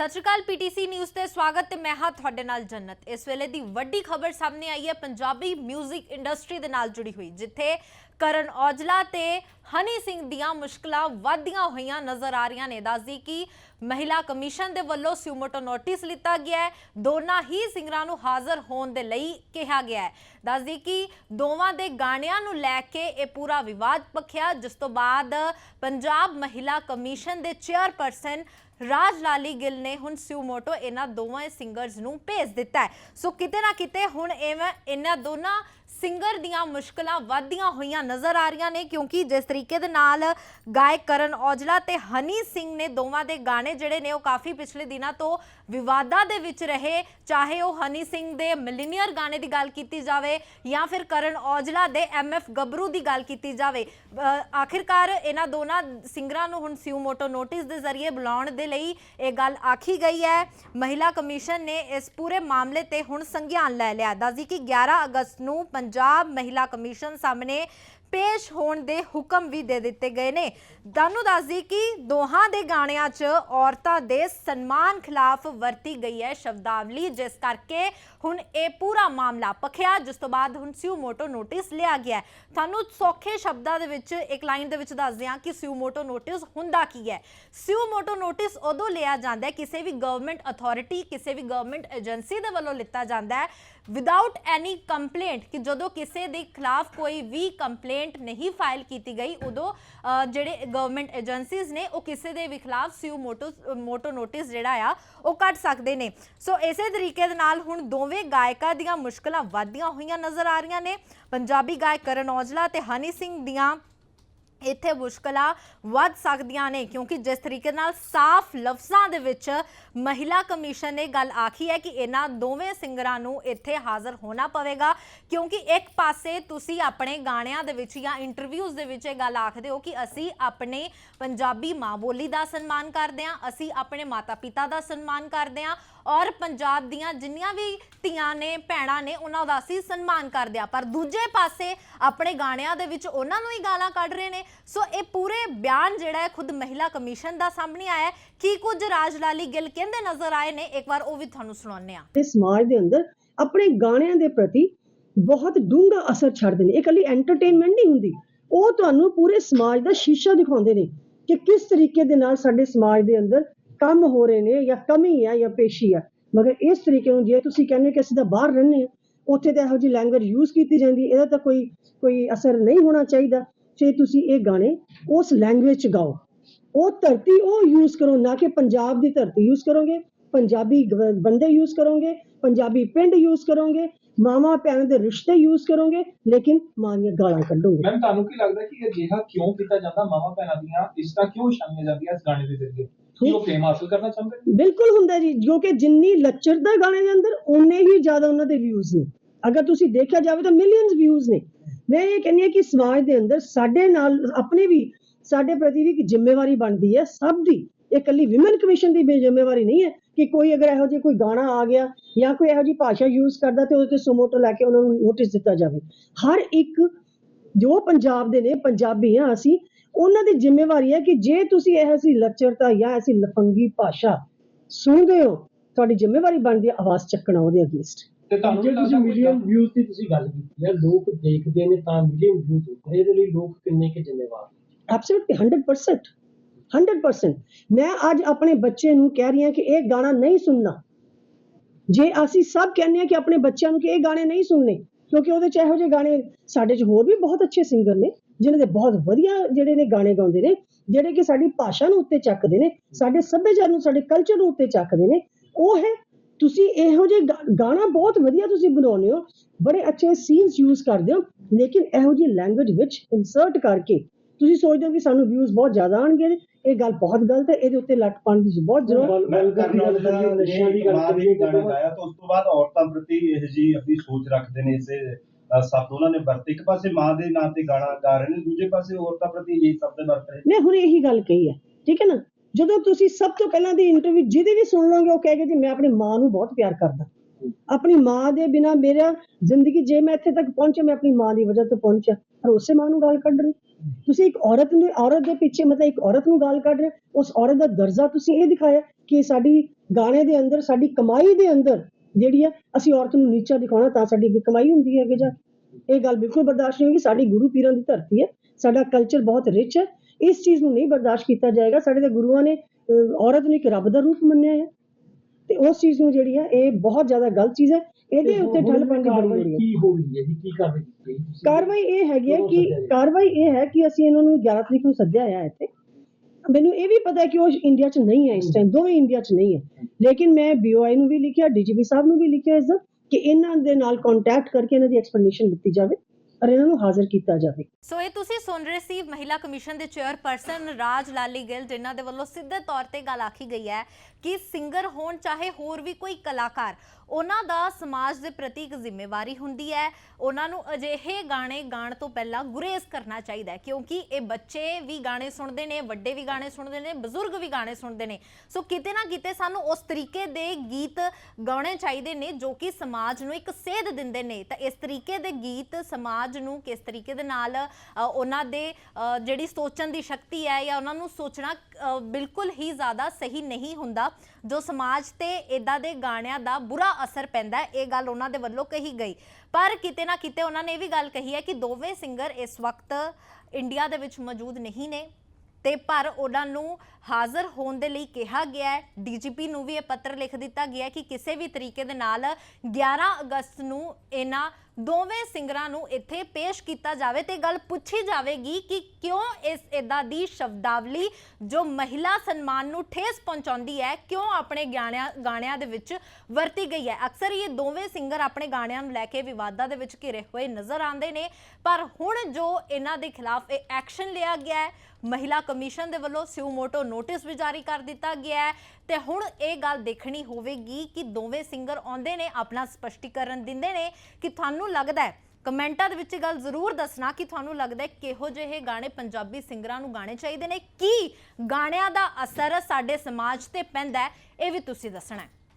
ਸਤਿ ਸ਼੍ਰੀ ਅਕਾਲ PTC news ਤੇ ਸਵਾਗਤ ਤੇ ਮੈਂ ਹਾਂ ਤੁਹਾਡੇ ਨਾਲ ਜੰਨਤ। ਇਸ ਵੇਲੇ ਦੀ ਵੱਡੀ ਖਬਰ ਸਾਹਮਣੇ ਆਈ ਹੈ, ਪੰਜਾਬੀ 뮤직 ਇੰਡਸਟਰੀ ਦੇ ਨਾਲ ਜੁੜੀ ਹੋਈ, ਜਿੱਥੇ ਕਰਨ ਔਜਲਾ ਤੇ ਹਨੀ ਸਿੰਘ ਦੀਆਂ ਮੁਸ਼ਕਲਾਂ ਵਧਦੀਆਂ ਹੋਈਆਂ ਨਜ਼ਰ ਆ ਰਹੀਆਂ ਨੇ। ਦੱਸਦੀ ਕਿ ਮਹਿਲਾ ਕਮਿਸ਼ਨ ਦੇ ਵੱਲੋਂ ਸਿਊਮੋਟੋ ਨੋਟਿਸ ਲਿੱਤਾ ਗਿਆ ਹੈ। ਦੋਨਾਂ ਹੀ ਸਿੰਗਰਾਂ ਨੂੰ ਹਾਜ਼ਰ ਹੋਣ ਦੇ ਲਈ ਕਿਹਾ ਗਿਆ ਹੈ। ਦੱਸਦੀ ਕਿ ਦੋਵਾਂ ਦੇ ਗਾਣਿਆਂ ਨੂੰ ਲੈ ਕੇ ਇਹ ਪੂਰਾ ਵਿਵਾਦ ਪਖਿਆ ਜਿਸ ਤੋਂ ਬਾਅਦ ਪੰਜਾਬ ਮਹਿਲਾ ਕਮਿਸ਼ਨ ਦੇ ਚੇਅਰਪਰਸਨ ਰਾਜ ਲਾਲੀ ਗਿੱਲ ਨੇ ਹੁਣ ਸਿਊਮੋਟੋ ਇਹਨਾਂ ਦੋਵਾਂ ਸਿੰਗਰਸ ਨੂੰ ਭੇਜ ਦਿੱਤਾ ਹੈ। ਸੋ ਕਿਤੇ ਨਾ ਕਿਤੇ ਹੁਣ ਐਵੇਂ ਇਹਨਾਂ ਦੋਨਾਂ ਸਿੰਗਰ ਦੀਆਂ ਮੁਸ਼ਕਲਾਂ ਵੱਧਦੀਆਂ ਹੋਈਆਂ ਨਜ਼ਰ ਆ ਰਹੀਆਂ ਨੇ, ਕਿਉਂਕਿ ਜਿਸ ਤਰੀਕੇ ਦੇ ਨਾਲ ਗਾਇਕ ਕਰਨ ਔਜਲਾ ਤੇ ਹਨੀ ਸਿੰਘ ਨੇ ਦੋਵਾਂ ਦੇ ਗਾਣੇ ਜਿਹੜੇ ਨੇ ਉਹ ਕਾਫੀ ਪਿਛਲੇ ਦਿਨਾਂ ਤੋਂ ਵਿਵਾਦਾਂ ਦੇ ਵਿੱਚ ਰਹੇ। ਚਾਹੇ ਉਹ ਹਨੀ ਸਿੰਘ ਦੇ ਮਿਲੀਨੀਅਰ ਗਾਣੇ ਦੀ ਗੱਲ ਕੀਤੀ ਜਾਵੇ ਜਾਂ ਫਿਰ ਕਰਨ ਔਜਲਾ ਦੇ ਐਮਐਫ ਗੱਭਰੂ ਦੀ ਗੱਲ ਕੀਤੀ ਜਾਵੇ ਆਖਿਰਕਾਰ ਇਹਨਾਂ ਦੋਨਾਂ ਸਿੰਗਰਾਂ ਨੂੰ ਹੁਣ ਸਿਊ ਮੋਟੋ ਨੋਟਿਸ ਦੇ ਜ਼ਰੀਏ ਬੁਲਾਉਣ ਦੇ ਲਈ ਇਹ ਗੱਲ ਆਖੀ ਗਈ ਹੈ। ਮਹਿਲਾ ਕਮਿਸ਼ਨ ਨੇ ਇਸ ਪੂਰੇ ਮਾਮਲੇ ਤੇ ਹੁਣ ਸੰਗਿਆਨ ਲੈ ਲਿਆ। ਦੱਸਦੀ ਕਿ 11 ਅਗਸਤ ਨੂੰ ਪੰਜਾਬ ਮਹਿਲਾ ਕਮਿਸ਼ਨ ਸਾਹਮਣੇ ਪੇਸ਼ ਹੋਣ ਦੇ ਹੁਕਮ ਵੀ ਦੇ ਦਿੱਤੇ ਗਏ ਨੇ। ਤੁਹਾਨੂੰ ਦੱਸਦੀ ਕਿ ਦੋਹਾਂ ਦੇ ਗਾਣਿਆਂ 'ਚ ਔਰਤਾਂ ਦੇ ਸਨਮਾਨ ਖਿਲਾਫ ਵਰਤੀ ਗਈ ਹੈ ਸ਼ਬਦਾਵਲੀ, ਜਿਸ ਕਰਕੇ ਹੁਣ ਇਹ ਪੂਰਾ ਮਾਮਲਾ ਪਖਿਆ ਜਿਸ ਤੋਂ ਬਾਅਦ ਹੁਣ ਸਿਊਮੋਟੋ ਨੋਟਿਸ ਲਿਆ ਗਿਆ ਤੁਹਾਨੂੰ ਸੌਖੇ ਸ਼ਬਦਾਂ ਦੇ ਵਿੱਚ ਇੱਕ ਲਾਈਨ ਦੇ ਵਿੱਚ ਦੱਸਦੇ ਹਾਂ ਕਿ ਸਿਊ ਮੋਟੋ ਨੋਟਿਸ ਹੁੰਦਾ ਕੀ ਹੈ। ਸਿਊ ਮੋਟੋ ਨੋਟਿਸ ਉਦੋਂ ਲਿਆ ਜਾਂਦਾ ਹੈ, ਕਿਸੇ ਵੀ ਗਵਰਨਮੈਂਟ ਅਥਾਰਟੀ ਕਿਸੇ ਵੀ ਗਵਰਨਮੈਂਟ ਏਜੰਸੀ ਦੇ ਵੱਲੋਂ ਲਿੱਤਾ ਜਾਂਦਾ ਹੈ ਵਿਦਆਊਟ ਐਨੀ ਕੰਪਲੇਂਟ ਕਿ ਜਦੋਂ ਕਿਸੇ ਦੇ ਖਿਲਾਫ ਕੋਈ ਵੀ ਕੰਪਲੇਂਟ ਨਹੀਂ ਫਾਈਲ ਕੀਤੀ ਗਈ, ਉਦੋਂ ਜਿਹੜੇ ਗਵਰਨਮੈਂਟ ਏਜੰਸੀਜ਼ ਨੇ, ਉਹ ਕਿਸੇ ਦੇ ਵੀ ਖਿਲਾਫ ਸਿਊ ਮੋਟੋ ਮੋਟੋ ਨੋਟਿਸ ਜਿਹੜਾ ਆ, ਉਹ ਕੱਢ ਸਕਦੇ ਨੇ। ਸੋ ਇਸੇ ਤਰੀਕੇ ਦੇ ਨਾਲ ਹੁਣ ਦੋਵੇਂ ਗਾਇਕਾਂ ਦੀਆਂ ਮੁਸ਼ਕਲਾਂ ਵਧਦੀਆਂ ਹੋਈਆਂ ਨਜ਼ਰ ਆ ਰਹੀਆਂ ਨੇ। ਪੰਜਾਬੀ ਗਾਇਕ ਕਰਨ ਔਜਲਾ ਤੇ ਹਨੀ ਸਿੰਘ ਦੀਆਂ ਇੱਥੇ ਮੁਸ਼ਕਲਾਂ ਵੱਧ ਸਕਦੀਆਂ ਨੇ, ਕਿਉਂਕਿ ਜਿਸ ਤਰੀਕੇ ਨਾਲ ਸਾਫ਼ ਲਫ਼ਜ਼ਾਂ ਦੇ ਵਿੱਚ ਮਹਿਲਾ ਕਮਿਸ਼ਨ ਨੇ ਗੱਲ ਆਖੀ ਹੈ ਕਿ ਇਹਨਾਂ ਦੋਵੇਂ ਸਿੰਗਰਾਂ ਨੂੰ ਇੱਥੇ ਹਾਜ਼ਰ ਹੋਣਾ ਪਵੇਗਾ, ਕਿਉਂਕਿ ਇੱਕ ਪਾਸੇ ਤੁਸੀਂ ਆਪਣੇ ਗਾਣਿਆਂ ਦੇ ਵਿੱਚ ਜਾਂ ਇੰਟਰਵਿਊਜ਼ ਦੇ ਵਿੱਚ ਇਹ ਗੱਲ ਆਖਦੇ ਹੋ ਕਿ ਅਸੀਂ ਆਪਣੇ ਪੰਜਾਬੀ ਮਾਂ ਬੋਲੀ ਦਾ ਸਨਮਾਨ ਕਰਦੇ ਹਾਂ, ਅਸੀਂ ਆਪਣੇ ਮਾਤਾ-ਪਿਤਾ ਦਾ ਸਨਮਾਨ ਕਰਦੇ ਹਾਂ ਔਰ ਪੰਜਾਬ ਦੀਆਂ ਜਿੰਨੀਆਂ ਵੀ ਧੀਆਂ ਨੇ, ਭੈਣਾਂ ਨੇ, ਉਹਨਾਂ ਦਾ ਅਸੀਂ ਸਨਮਾਨ ਕਰਦੇ ਆ ਪਰ ਦੂਜੇ ਪਾਸੇ ਆਪਣੇ ਗਾਣਿਆਂ ਦੇ ਵਿੱਚ ਉਹਨਾਂ ਨੂੰ ਹੀ ਗਾਲਾਂ ਕੱਢ ਰਹੇ ਨੇ। ਸੋ ਇਹ ਪੂਰੇ ਬਿਆਨ ਜਿਹੜਾ ਹੈ, ਖੁਦ ਮਹਿਲਾ ਕਮਿਸ਼ਨ ਦਾ ਸਾਹਮਣੇ ਆਇਆ ਕੀ ਕੁਝ ਰਾਜ ਗਿੱਲ ਕਹਿੰਦੇ ਨਜ਼ਰ ਆਏ ਨੇ? ਇੱਕ ਵਾਰ ਉਹ ਵੀ ਤੁਹਾਨੂੰ ਸੁਣਾਉਂਦੇ ਆ ਤੇ ਸਮਾਜ ਦੇ ਅੰਦਰ ਆਪਣੇ ਗਾਣਿਆਂ ਦੇ ਪ੍ਰਤੀ ਬਹੁਤ ਡੂੰਘਾ ਅਸਰ ਛੱਡਦੇ ਨੇ। ਇਹ ਇਕੱਲੀ ਐਂਟਰਟੇਨਮੈਂਟ ਨਹੀਂ ਹੁੰਦੀ। ਉਹ ਤੁਹਾਨੂੰ ਪੂਰੇ ਸਮਾਜ ਦਾ ਸ਼ੀਸ਼ਾ ਦਿਖਾਉਂਦੇ ਨੇ ਕਿ ਕਿਸ ਤਰੀਕੇ ਦੇ ਨਾਲ ਸਾਡੇ ਸਮਾਜ ਦੇ ਅੰਦਰ ਕੰਮ ਹੋ ਰਹੇ ਨੇ ਜਾਂ ਕਮੀ ਹੈ ਜਾਂ ਪੇਸ਼ੀ ਹੈ ਮਗਰ ਇਸ ਤਰੀਕੇ ਨੂੰ ਜੇ ਤੁਸੀਂ ਕਹਿੰਦੇ ਕਿ ਅਸੀਂ ਤਾਂ ਬਾਹਰ ਰਹਿੰਦੇ ਹਾਂ, ਉੱਥੇ ਤਾਂ ਇਹੋ ਜਿਹੀ ਲੈਂਗੁਏਜ ਯੂਜ਼ ਕੀਤੀ ਜਾਂਦੀ, ਇਹਦਾ ਤਾਂ ਕੋਈ ਕੋਈ ਅਸਰ ਨਹੀਂ ਹੋਣਾ ਚਾਹੀਦਾ। ਜੇ ਤੁਸੀਂ ਇਹ ਗਾਣੇ ਉਸ ਲੈਂਗੁਏਜ ਚ ਗਾਓ। ਉਹ ਧਰਤੀ ਉਹ ਯੂਜ਼ ਕਰੋ, ਨਾ ਕਿ ਪੰਜਾਬ ਦੀ ਧਰਤੀ ਯੂਜ਼ ਕਰੋਗੇ, ਪੰਜਾਬੀ ਬੰਦੇ ਯੂਜ਼ ਕਰੋਗੇ, ਪੰਜਾਬੀ ਪਿੰਡ ਯੂਜ਼ ਕਰੋਗੇ ਮਾਮਾ ਭੈਣ ਦੇ ਰਿਸ਼ਤੇ ਯੂਜ਼ ਕਰੋਗੇ, ਲੇਕਿਨ ਮਾਂ ਦੀਆਂ ਗਾਲਾਂ ਕੱਢੋਗੇ। ਮੈਮ ਤੁਹਾਨੂੰ ਕੀ ਲੱਗਦਾ ਕਿ ਅਜਿਹਾ ਕਿਉਂ ਕੀਤਾ ਜਾਂਦਾ ਮਾਵਾ ਭੈਣਾਂ ਦੀਆਂ, ਇਸ ਤਰ੍ਹਾਂ ਕਿਉਂ ਸ਼ਾਮਿਲ ਜਾਂਦੀਆਂ ਇਸ ਗਾਣੇ ਦੇ ਜ਼ਰੀਏ? ਕੀ ਉਹ ਫੇਮ ਹਾਸਲ ਕਰਨਾ ਚਾਹੁੰਦੇ ਨੇ? ਬਿਲਕੁਲ ਹੁੰਦਾ ਜੀ, ਜੋ ਜਿੰਨੀ ਲੱਚਰਦਾ ਗਾਣੇ ਦੇ ਅੰਦਰ ਉਨੇ ਹੀ ਜ਼ਿਆਦਾ ਉਹਨਾਂ ਦੇ ਵਿਊਜ਼ ਨੇ। ਅਗਰ ਤੁਸੀਂ ਦੇਖਿਆ ਜਾਵੇ ਤਾਂ ਮਿਲੀਅਨਸ ਵਿਊਜ਼ ਨੇ। ਮੈਂ ਇਹ ਕਹਿੰਦੀ ਹਾਂ ਕਿ ਸਮਾਜ ਦੇ ਅੰਦਰ ਸਾਡੇ ਨਾਲ, ਆਪਣੇ ਵੀ, ਸਾਡੇ ਪ੍ਰਤੀ ਵੀ ਇੱਕ ਜ਼ਿੰਮੇਵਾਰੀ ਬਣਦੀ ਹੈ, ਸਭ ਦੀ। ਇਹ ਇਕੱਲੀ ਵਿਮਨ ਕਮਿਸ਼ਨ ਦੀ ਜ਼ਿੰਮੇਵਾਰੀ ਨਹੀਂ ਹੈ ਕਿ ਕੋਈ ਅਗਰ ਇਹੋ ਜਿਹਾ ਕੋਈ ਗਾਣਾ ਆ ਗਿਆ ਜਾਂ ਕੋਈ ਇਹੋ ਜਿਹੀ ਭਾਸ਼ਾ ਯੂਜ਼ ਕਰਦਾ ਤੇ ਉਹਦੇ ਤੇ ਸੁਮੋਟੋ ਲੈ ਕੇ ਉਹਨਾਂ ਨੂੰ ਨੋਟਿਸ ਦਿੱਤਾ ਜਾਵੇ। ਹਰ ਇੱਕ, ਜੋ ਪੰਜਾਬ ਦੇ ਨੇ, ਪੰਜਾਬੀ ਆ ਅਸੀਂ ਉਹਨਾਂ ਦੀ ਜ਼ਿੰਮੇਵਾਰੀ ਹੈ ਕਿ ਜੇ ਤੁਸੀਂ ਇਹ ਸੀ ਲੱਚਰਤਾ ਜਾਂ ਐਸੀ ਲਫੰਗੀ ਭਾਸ਼ਾ ਸੁਣਦੇ ਹੋ ਤੁਹਾਡੀ ਜ਼ਿੰਮੇਵਾਰੀ ਬਣਦੀ ਹੈ ਆਵਾਜ਼ ਚੱਕਣਾ ਉਹਦੇ ਅਗੇਂਸਟ। ਤੇ ਤੁਹਾਨੂੰ ਜੇ ਤੁਸੀਂ ਮਿਲੀਅਨ ਵਿਊਜ਼ ਦੀ ਤੁਸੀਂ ਗੱਲ ਕੀਤੀ ਹੈ ਲੋਕ ਦੇਖਦੇ ਨੇ ਤਾਂ ਮਿਲੀਅਨ ਵਿਊਜ਼ ਹੁੰਦੇ ਨੇ ਇਹਦੇ ਲਈ ਲੋਕ ਕਿੰਨੇ ਕਿ ਜ਼ਿੰਮੇਵਾਰ ਨੇ? ਐਬਸੋਲੂਟਲੀ 100% 100% ਮੈਂ ਅੱਜ ਆਪਣੇ ਬੱਚੇ ਨੂੰ ਕਹਿ ਰਹੀ ਹਾਂ ਕਿ ਇਹ ਗਾਣਾ ਨਹੀਂ ਸੁਣਨਾ। ਜੇ ਅਸੀਂ ਸਭ ਕਹਿੰਦੇ ਹਾਂ ਕਿ ਆਪਣੇ ਬੱਚਿਆਂ ਨੂੰ ਕਿ ਇਹ ਗਾਣੇ ਨਹੀਂ ਸੁਣਨੇ ਕਿਉਂਕਿ ਉਹਦੇ ਚ ਇਹੋ ਜਿਹੇ ਗਾਣੇ ਸਾਡੇ ਚ ਹੋਰ ਵੀ ਬਹੁਤ ਅੱਛੇ ਸਿੰਗਰ ਨੇ। ਜਿਨ੍ਹਾਂ ਦੇ ਬਹੁਤ ਵਧੀਆ ਜਿਹੜੇ ਨੇ ਗਾਣੇ ਗਾਉਂਦੇ ਨੇ ਜਿਹੜੇ ਕਿ ਸਾਡੀ ਭਾਸ਼ਾ ਨੂੰ ਉੱਤੇ ਚੱਕਦੇ ਨੇ ਸਾਡੇ ਸੱਭਿਆਚਾਰ ਨੂੰ ਸਾਡੇ ਕਲਚਰ ਨੂੰ ਉੱਤੇ ਚੱਕਦੇ ਨੇ ਉਹ ਹੈ ਤੁਸੀਂ ਇਹੋ ਜਿਹੇ ਗਾ- ਗਾਣਾ ਬਹੁਤ ਵਧੀਆ ਤੁਸੀਂ ਬਣਾਉਂਦੇ ਹੋ ਬੜੇ ਅੱਛੇ ਸੀਨਸ ਯੂਜ਼ ਕਰਦੇ ਹੋ ਲੇਕਿਨ ਇਹੋ ਜਿਹੀ ਲੈਂਗੁਏਜ ਵਿੱਚ ਇਨਸਰਟ ਕਰਕੇ ਤੁਸੀਂ ਸੋਚਦੇ ਹੋ ਕਿ ਸਾਨੂੰ ਵਿਊਜ਼ ਬਹੁਤ ਜ਼ਿਆਦਾ ਆਣਗੇ ਇਹ ਗੱਲ ਬਹੁਤ ਗਲਤ ਹੈ ਇਹਦੇ ਉੱਤੇ ਲੱਟ ਪਾਉਣ ਦੀ ਬਹੁਤ ਜ਼ਰੂਰਤ ਗੱਲ ਕਰੀਏ ਨਸ਼ਿਆਂ ਦੀ ਗੱਲ ਕਰੀਏ ਗਾਣਾ ਗਾਇਆ ਤਾਂ ਉਸ ਤੋਂ ਬਾਅਦ ਔਰਤਾਂ ਪ੍ਰਤੀ ਇਹ ਜੀ ਆਪਣੀ ਸੋਚ ਰੱਖਦੇ ਨੇ ਇਸੇ ਸ਼ਬਦ ਉਹਨਾਂ ਨੇ ਵਰਤੇ ਇੱਕ ਪਾਸੇ ਮਾਂ ਦੇ ਨਾਂ ਤੇ ਗਾਣਾ ਗਾ ਰਹੇ ਨੇ ਦੂਜੇ ਪਾਸੇ ਔਰਤਾਂ ਪ੍ਰਤੀ ਇਹ ਸ਼ਬਦ ਵਰਤ ਰਹੇ ਮੈਂ ਹੁਣ ਇਹੀ ਗੱਲ ਕਹੀ ਹੈ ਠੀਕ ਹੈ ਨਾ? ਜਦੋਂ ਤੁਸੀਂ ਸਭ ਤੋਂ ਪਹਿਲਾਂ ਦੀ ਇੰਟਰਵਿਊ ਜਿਹਦੀ ਵੀ ਸੁਣ ਲਓਗੇ ਉਹ ਕਹੇਗਾ ਜੀ ਮੈਂ ਆਪਣੀ ਮਾਂ ਨੂੰ ਬਹੁਤ ਪਿਆਰ ਕਰਦਾ। ਆਪਣੀ ਮਾਂ ਦੇ ਬਿਨਾ ਮੇਰਾ ਜ਼ਿੰਦਗੀ ਜੇ ਮੈਂ ਇੱਥੇ ਤੱਕ ਪਹੁੰਚਿਆ ਮੈਂ ਆਪਣੀ ਮਾਂ ਦੀ ਵਜ੍ਹਾ ਤੋਂ ਪਹੁੰਚਿਆ। ਪਰ ਉਸੇ ਮਾਂ ਨੂੰ ਗਾਲ ਕੱਢ ਰਹੇ ਤੁਸੀਂ ਇੱਕ ਔਰਤ ਨੂੰ ਔਰਤ ਦੇ ਪਿੱਛੇ ਮਤਲਬ ਇੱਕ ਔਰਤ ਨੂੰ ਗਾਲ ਕੱਢ ਰਹੇ ਹੋ, ਉਸ ਔਰਤ ਦਾ ਦਰਜਾ ਤੁਸੀਂ ਇਹ ਦਿਖਾਇਆ ਕਿ ਸਾਡੀ ਗਾਣੇ ਦੇ ਅੰਦਰ ਸਾਡੀ ਕਮਾਈ ਦੇ ਅੰਦਰ ਜਿਹੜੀ ਆ ਅਸੀਂ ਔਰਤ ਨੂੰ ਨੀਚਾ ਦਿਖਾਉਣਾ ਤਾਂ ਸਾਡੀ ਅੱਗੇ ਕਮਾਈ ਹੁੰਦੀ ਹੈ ਅੱਗੇ ਜਾ ਕੇ। ਇਹ ਗੱਲ ਬਿਲਕੁਲ ਬਰਦਾਸ਼ਤ ਨਹੀਂ ਹੋਗੀ ਸਾਡੀ ਗੁਰੂ ਪੀਰਾਂ ਦੀ ਧਰਤੀ ਹੈ ਸਾਡਾ ਕਲਚਰ ਬਹੁਤ ਰਿਚ ਹੈ ਇਸ ਚੀਜ਼ ਨੂੰ ਨਹੀਂ ਬਰਦਾਸ਼ਤ ਕੀਤਾ ਜਾਏਗਾ ਸਾਡੇ ਦੇ ਗੁਰੂਆਂ ਨੇ ਅਹ, ਔਰਤ ਨੂੰ ਇੱਕ ਰੱਬ ਦਾ ਰੂਪ ਮੰਨਿਆ ਹੈ ਤੇ ਉਸ ਚੀਜ਼ ਨੂੰ ਜਿਹੜੀ ਹੈ ਇਹ ਬਹੁਤ ਜ਼ਿਆਦਾ ਗਲਤ ਚੀਜ਼ ਹੈ ਇਹਦੇ ਉੱਤੇ ਠੱਲ ਪਾਉਣ ਦੀ ਬੜੀ ਲੋੜ ਹੈ ਕੀ ਹੋ ਰਹੀ ਹੈ ਜੀ ਕੀ ਕੀਤੀ ਗਈ? ਤੁਸੀਂ- ਕਾਰਵਾਈ ਇਹ ਹੈਗੀ ਹੈ ਕਿ? ਕਾਰਵਾਈ ਇਹ ਹੈ ਕਿ ਅਸੀਂ ਇਹਨਾਂ ਨੂੰ 11 ਤਰੀਕ ਨੂੰ ਸੱਦਿਆ ਹੈ ਇੱਥੇ ਮੈਨੂੰ ਇਹ ਵੀ ਪਤਾ ਹੈ ਕਿ ਉਹ ਇੰਡੀਆ 'ਚ ਨਹੀਂ ਹੈ ਇਸ ਟਾਈਮ ਦੋਵੇਂ ਇੰਡੀਆ 'ਚ ਨਹੀਂ ਹੈ। ਲੇਕਿਨ ਮੈਂ ਬੀਓਆਈ ਨੂੰ ਵੀ ਲਿਖਿਆ ਡੀਜੀਪੀ ਸਾਹਿਬ ਨੂੰ ਵੀ ਲਿਖਿਆ ਇਸ ਦਾ ਕਿ ਇਹਨਾਂ ਦੇ ਨਾਲ ਕੰਟੈਕਟ ਕਰਕੇ ਇਹਨਾਂ ਦੀ ਐਕਸਪਲੇਨੇਸ਼ਨ ਦਿੱਤੀ ਜਾਵੇ। ਔਰ ਇਹਨਾਂ ਨੂੰ ਹਾਜ਼ਰ ਕੀਤਾ ਜਾਵੇ। ਸੋ ਇਹ ਤੁਸੀਂ ਸੁਣ ਰਹੇ ਸੀ ਮਹਿਲਾ ਕਮਿਸ਼ਨ ਦੇ ਚੇਅਰਪਰਸਨ ਰਾਜ ਲਾਲੀ ਗਿੱਲ, ਜਿਨ੍ਹਾਂ ਦੇ ਵੱਲੋਂ ਸਿੱਧੇ ਤੌਰ ਤੇ ਗੱਲ ਆਖੀ ਗਈ ਹੈ ਕਿ ਸਿੰਗਰ ਹੋਣ ਚਾਹੇ ਹੋਰ ਵੀ ਕੋਈ ਕਲਾਕਾਰ, ਉਹਨਾਂ ਦਾ ਸਮਾਜ ਦੇ ਪ੍ਰਤੀ ਇੱਕ ਜ਼ਿੰਮੇਵਾਰੀ ਹੁੰਦੀ ਹੈ। ਉਹਨਾਂ ਨੂੰ ਅਜਿਹੇ ਗਾਣੇ ਗਾਣ ਤੋਂ ਪਹਿਲਾਂ ਗੁਰੇਜ਼ ਕਰਨਾ ਚਾਹੀਦਾ ਹੈ, ਕਿਉਂਕਿ ਇਹ ਬੱਚੇ ਵੀ ਗਾਣੇ ਸੁਣਦੇ ਨੇ, ਵੱਡੇ ਵੀ ਗਾਣੇ ਸੁਣਦੇ ਨੇ, ਬਜ਼ੁਰਗ ਵੀ ਗਾਣੇ ਸੁਣਦੇ ਨੇ। ਸੋ ਕਿਤੇ ਨਾ ਕਿਤੇ ਸਾਨੂੰ ਉਸ ਤਰੀਕੇ ਦੇ ਗੀਤ ਗਾਉਣੇ ਚਾਹੀਦੇ ਨੇ ਜੋ ਕਿ ਸਮਾਜ ਨੂੰ ਇੱਕ ਸੇਧ ਦਿੰਦੇ ਨੇ। ਤਾਂ ਇਸ ਤਰੀਕੇ ਦੇ ਗੀਤ ਸਮਾਜ ਨੂੰ ਕਿਸ ਤਰੀਕੇ ਦੇ ਨਾਲ ਉਹਨਾਂ ਦੇ ਜਿਹੜੀ ਸੋਚਣ ਦੀ ਸ਼ਕਤੀ ਹੈ ਜਾਂ ਉਹਨਾਂ ਨੂੰ ਸੋਚਣਾ ਬਿਲਕੁਲ ਹੀ ਜ਼ਿਆਦਾ ਸਹੀ ਨਹੀਂ ਹੁੰਦਾ, ਜੋ ਸਮਾਜ ਤੇ ਇਦਾਂ ਦੇ ਗਾਣਿਆਂ ਦਾ ਬੁਰਾ ਅਸਰ ਪੈਂਦਾ ਇਹ ਗੱਲ ਉਹਨਾਂ ਦੇ ਵੱਲੋਂ ਕਹੀ ਗਈ। ਪਰ ਕਿਤੇ ਨਾ ਕਿਤੇ ਉਹਨਾਂ ਨੇ ਇਹ ਵੀ ਗੱਲ ਕਹੀ ਹੈ ਕਿ ਦੋਵੇਂ ਸਿੰਗਰ ਇਸ ਵਕਤ ਇੰਡੀਆ ਦੇ ਵਿੱਚ ਮੌਜੂਦ ਨਹੀਂ ਨੇ ਤੇ ਪਰ ਉਹਨਾਂ ਨੂੰ ਹਾਜ਼ਰ ਹੋਣ ਦੇ ਲਈ ਕਿਹਾ ਗਿਆ ਹੈ। ਡੀਜੀਪੀ ਨੂੰ ਵੀ ਇਹ ਪੱਤਰ ਲਿਖ ਦਿੱਤਾ ਗਿਆ ਕਿ ਕਿਸੇ ਵੀ ਤਰੀਕੇ ਦੇ ਨਾਲ 11 ਅਗਸਤ ਨੂੰ ਇਹਨਾਂ ਦੋਵੇਂ ਸਿੰਗਰਾਂ ਨੂੰ ਇੱਥੇ ਪੇਸ਼ ਕੀਤਾ ਜਾਵੇ ਤੇ ਗੱਲ ਪੁੱਛੀ ਜਾਵੇਗੀ ਕਿ ਕਿਉਂ ਇਸ ਇਦਾਂ ਦੀ ਸ਼ਬਦਾਵਲੀ ਜੋ ਮਹਿਲਾ ਸਨਮਾਨ ਨੂੰ ਠੇਸ ਪਹੁੰਚਾਉਂਦੀ ਹੈ, ਕਿਉਂ ਆਪਣੇ ਗਾਣਿਆਂ ਗਾਣਿਆਂ ਦੇ ਵਿੱਚ ਵਰਤੀ ਗਈ ਹੈ? ਅਕਸਰ ਇਹ ਦੋਵੇਂ ਸਿੰਗਰ ਆਪਣੇ ਗਾਣਿਆਂ ਨੂੰ ਲੈ ਕੇ ਵਿਵਾਦਾਂ ਦੇ ਵਿੱਚ ਘਿਰੇ ਹੋਏ ਨਜ਼ਰ ਆਉਂਦੇ ਨੇ, ਪਰ ਹੁਣ ਜੋ ਇਹਨਾਂ ਦੇ ਖਿਲਾਫ ਇਹ ਐਕਸ਼ਨ ਲਿਆ ਗਿਆ ਹੈ, ਮਹਿਲਾ ਕਮਿਸ਼ਨ ਦੇ ਵੱਲੋਂ ਸਿਊ ਮੋਟੋ ਨੋਟਿਸ ਵੀ ਜਾਰੀ ਕਰ ਦਿੱਤਾ ਗਿਆ ਹੈ ਤੇ ਹੁਣ ਇਹ ਗੱਲ ਦੇਖਣੀ ਹੋਵੇਗੀ ਕਿ ਦੋਵੇਂ ਸਿੰਗਰ ਆਉਂਦੇ ਨੇ, ਆਪਣਾ ਸਪਸ਼ਟੀਕਰਨ ਦਿੰਦੇ ਨੇ ਕਿ ਤੁਹਾਨੂੰ ਲੱਗਦਾ ਹੈ? ਕਮੈਂਟਾਂ ਦੇ ਵਿੱਚ ਇਹ ਗੱਲ ਜ਼ਰੂਰ ਦੱਸਣਾ ਕਿ ਤੁਹਾਨੂੰ ਲੱਗਦਾ ਹੈ ਕਿਹੋ ਜਿਹੇ ਗਾਣੇ ਪੰਜਾਬੀ ਸਿੰਗਰਾਂ ਨੂੰ ਗਾਣੇ ਚਾਹੀਦੇ ਨੇ? ਕੀ ਗਾਣਿਆਂ ਦਾ ਅਸਰ ਸਾਡੇ ਸਮਾਜ ਤੇ ਪੈਂਦਾ ਹੈ? ਇਹ ਵੀ ਤੁਸੀਂ ਦੱਸਣਾ ਹੈ।